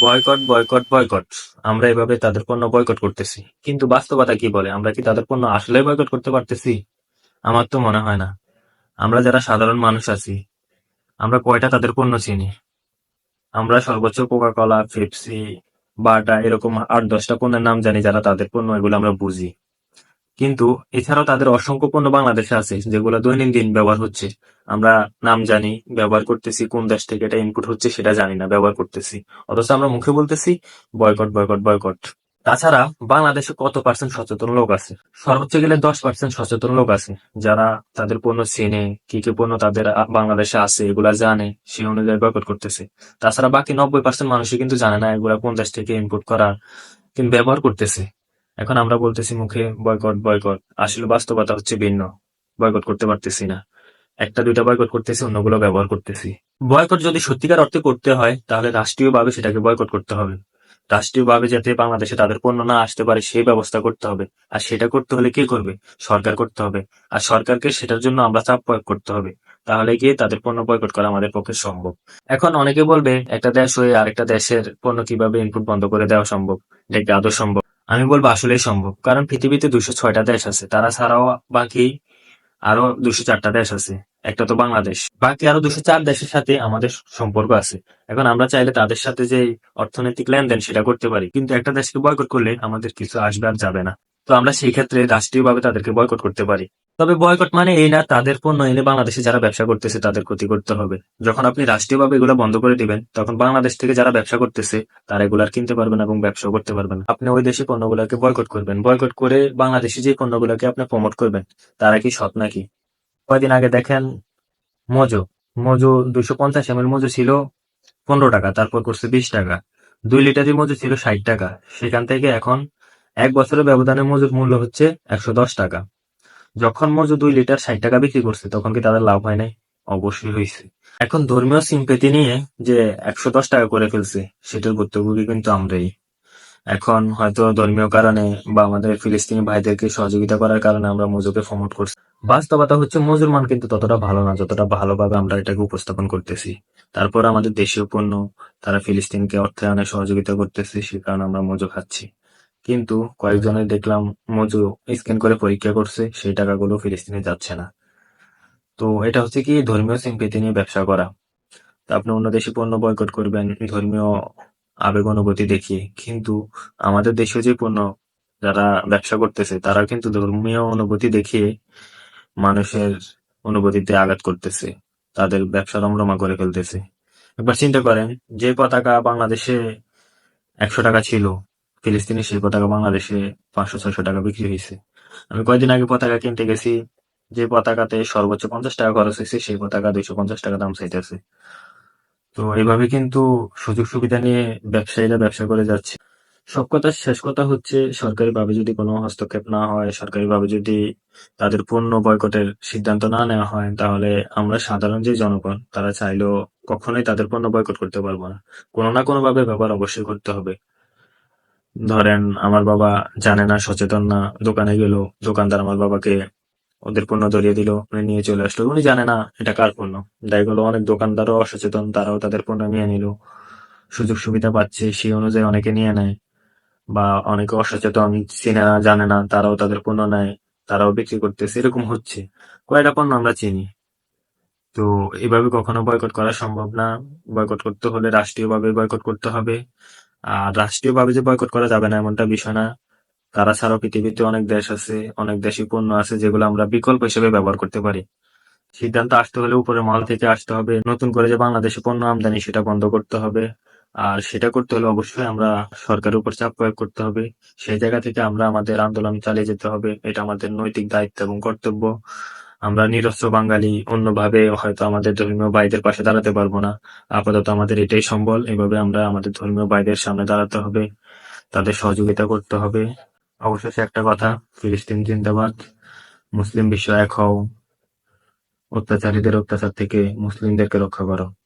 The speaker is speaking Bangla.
Boycott boycott boycott. আমরা এভাবে তাদের পণ্য বয়কট করতেছি। কিন্তু বাস্তবতা কি বলে? আমরা কি তাদের পণ্য আসলে বয়কট করতে পারতেছি? আমার তো মনে হয় না। আমরা যারা সাধারণ মানুষ আছি, আমরা কয়টা তাদের পণ্য চিনি? আমরা সর্বোচ্চ কোকা কলা পেপসি বাটা এরকম আট, দশটা পণ্যের নাম জানি যারা তাদের পণ্য, এগুলো আমরা বুঝি। কিন্তু এছাড়াও তাদের অসংখ্য পণ্য বাংলাদেশে আছে, যেগুলো দৈনন্দিন ব্যবহার হচ্ছে। আমরা নাম জানি, ব্যবহার করতেছি, কোন দেশ থেকে এটা ইনপুট হচ্ছে সেটা জানি না, ব্যবহার করতেছি। অথচ আমরা মুখে বলতেছি বয়কট বয়কট বয়কট তাছাড়া বাংলাদেশে কত পার্সেন্ট সচেতন লোক আছে? সর্বোচ্চ গেলে দশ পার্সেন্ট সচেতন লোক আছে। যারা তাদের পণ্য চেনে, কি কি পণ্য তাদের বাংলাদেশে আছে, এগুলা জানে, সেই অনুযায়ী বয়কট করতেছে। তাছাড়া বাকি নব্বই পার্সেন্ট মানুষই কিন্তু জানে না এগুলা কোন দেশ থেকে ইনপুট করা কিন্তু ব্যবহার করতেছে। এখন আমরা বলতেছি মুখে, বয়কট বয়কট। আসলে বাস্তবতা হচ্ছে ভিন্ন। বয়কট করতে পারতেছি না। একটা, দুইটা বয়কট করতেছি, অন্যগুলো ব্যবহার করতেছি। বয়কট যদি সত্যিকার অর্থে করতে হয়, তাহলে রাষ্ট্রীয়ভাবে সেটাকে বয়কট করতে হবে। রাষ্ট্রীয়ভাবে যাতে বাংলাদেশে তাদের পণ্য না আসতে পারে, সেই ব্যবস্থা করতে হবে। আর সেটা করতে হলে কে করবে? সরকার করতে হবে। আর সরকারকে সেটার জন্য আমরা চাপ প্রয়োগ করতে হবে। তাহলে গিয়ে তাদের পণ্য বয়কট করা আমাদের পক্ষে সম্ভব। এখন অনেকে বলবে, একটা দেশ হয়ে আরেকটা দেশের পণ্য কীভাবে ইনপুট বন্ধ করে দেওয়া সম্ভব? এটা আদৌ সম্ভব। আমি বলব আসলেই সম্ভব। কারণ পৃথিবীতে দুশো ছয়টা দেশ আছে, তারা ছাড়াও বাকি আরও দুশো চারটা দেশ আছে, একটা তো বাংলাদেশ। বাকি আরও দুশো চার দেশের সাথে আমাদের সম্পর্ক আছে। এখন আমরা চাইলে তাদের সাথে যে অর্থনৈতিক লেনদেন সেটা করতে পারি, কিন্তু একটা দেশকে বয়কট করলে আমাদের কিছু আসবে আর যাবে না। তো আমরা সেই ক্ষেত্রে রাষ্ট্রীয়ভাবে তাদেরকে বয়কট করতে পারি। তবে বয়কট মানে এই না, তাদের পণ্য এনে বাংলাদেশে যারা ব্যবসা করতেছে তাদের ক্ষতি করতে হবে। যখন আপনি রাষ্ট্রীয়ভাবে এগুলো বন্ধ করে দিবেন, তখন বাংলাদেশ থেকে যারা ব্যবসা করতেছে, তারা এগুলার কিনতে পারবেন এবং ব্যবসা করতে পারবেন আপনি ওই দেশে পণ্যগুলোকে বয়কট করবেন। বয়কট করে বাংলাদেশি যে পণ্যগুলোকে আপনি প্রমোট করবেন, তারা কি সৎ নাকি? কয়দিন আগে দেখেন মজো মজো দুশো পঞ্চাশ এম এল মজো ছিল পনেরো টাকা, তারপর করছে বিশ টাকা। দুই লিটারের মজু ছিল ষাট টাকা। সেখান থেকে এখন এক বছরের ব্যবধানে মজুর মূল্য হচ্ছে একশো দশ টাকা। যখন মজু দুই লিটার ষাট টাকা বিক্রি করছে, তখন কি তাদের লাভ হয় নাই? অবশ্যই হয়েছে। এখন ধর্মীয় সিম্পেতি নিয়ে যে একশো দশ টাকা করে ফেলছে, সেটার ভুক্তভোগী কিন্তু আমরাই। এখন হয়তো ধর্মীয় কারণে বা আমাদের ফিলিস্তিনি ভাইদেরকে সহযোগিতা করার কারণে আমরা মজুকে প্রমোট করছি। বাস্তবতা হচ্ছে মজুর মান কিন্তু ততটা ভালো না, যতটা ভালোভাবে আমরা এটাকে উপস্থাপন করতেছি। তারপর আমাদের দেশীয় পণ্য, তারা ফিলিস্তিনকে অর্থায়নে সহযোগিতা করতেছে, সে কারণে আমরা মজু খাচ্ছি। কিন্তু কয়েকজনের দেখলাম মজু স্ক্যান করে পরীক্ষা করছে, সেই টাকাগুলো ফিলিস্তিনে যাচ্ছে না। তো এটা হচ্ছে কি ধর্মীয় সিম্পেতি নিয়ে ব্যবসা করা। তা আপনি অন্য দেশে পণ্য বয়কট করবেন, ধর্মীয় আবেগ অনুভূতি দেখিয়ে। কিন্তু আমাদের দেশীয় যে পণ্য যারা ব্যবসা করতেছে তারা কিন্তু ধর্মীয় অনুভূতি দেখিয়ে মানুষের অনুভূতিতে আঘাত করতেছে। তাদের ব্যবসা রমরমা করে ফেলতেছে। একবার চিন্তা করেন, যে পতাকা বাংলাদেশে একশো টাকা ছিল ফিলিস্তিনি সেই পতাকা বাংলাদেশে পাঁচশো ছয়শো টাকা বিক্রি হয়েছে। আমি কয়েকদিন আগে পতাকা কিনতে গেছি, যে পতাকাতে সর্বোচ্চ পঞ্চাশ টাকা খরচ হয়েছে, সেই পতাকা দুইশো পঞ্চাশ টাকা দাম চাইতেছে। তো এইভাবে কিন্তু সুযোগ সুবিধা নিয়ে ব্যবসায়ীরা ব্যবসা করে যাচ্ছে। সব কথা, শেষ কথা হচ্ছে, সরকারিভাবে যদি কোনো হস্তক্ষেপ না হয়, সরকারিভাবে যদি তাদের পণ্য বয়কটের সিদ্ধান্ত না নেওয়া হয়, তাহলে আমরা সাধারণ যে জনগণ, তারা চাইলেও কখনোই তাদের পণ্য বয়কট করতে পারব না। কোনো না কোনো ভাবে ব্যবহার অবশ্যই করতে হবে। ধরেন আমার বাবা জানে না, সচেতন না, দোকানে গেল, দোকানদার আমার বাবাকে ওদের পণ্য ধরিয়ে দিল, উনি নিয়ে চলে আসলো। উনি জানে না এটা কার পণ্য। দেখা গেলো অনেক দোকানদারও অসচেতন, তারাও তাদের পণ্য নিয়ে নিল। সুযোগ সুবিধা পাচ্ছে, সেই অনুযায়ী অনেকে নিয়ে নেয়। বা অনেকে অসচেতন, চিনে না, জানে না, তারাও তাদের পণ্য নেয়, তারাও বিক্রি করতেছে, এরকম হচ্ছে। কয়টা পণ্য আমরা চিনি? তো এভাবে কখনো বয়কট করা সম্ভব না। বয়কট করতে হলে রাষ্ট্রীয়ভাবে বয়কট করতে হবে। আর রাষ্ট্রীয়ভাবে যে বয়কট করা যাবে না এমনটা বিষয় না। তারা ছাড়াও পৃথিবীতে অনেক দেশ আছে, অনেক দেশি পণ্য আছে যেগুলো আমরা বিকল্প হিসেবে ব্যবহার করতে পারি। সিদ্ধান্ত আসতে হলে উপরে মহল থেকে আসতে হবে, নতুন করে যে বাংলাদেশে পণ্য আমদানি সেটা বন্ধ করতে হবে। আর সেটা করতে হলে অবশ্যই আমরা সরকারের উপর চাপ প্রয়োগ করতে হবে। সেই জায়গা থেকে আমরা আমাদের আন্দোলন চালিয়ে যেতে হবে, এটা আমাদের নৈতিক দায়িত্ব এবং কর্তব্য। আমরা নিরস্ত্র বাঙালি, অন্যভাবে হয়তো আমাদের ধর্মীয় ভাইদের পাশে দাঁড়াতে পারব না। আপাতত আমাদের এটাই সম্বল, এভাবে আমরা আমাদের ধর্মীয় ভাইদের সামনে দাঁড়াতে হবে, তাদের সহযোগিতা করতে হবে। অবশেষে একটা কথা, ফিলিস্তিন জিন্দাবাদ, মুসলিম বিশ্ব এক হও, অত্যাচারীদের অত্যাচার থেকে মুসলিমদেরকে রক্ষা করো।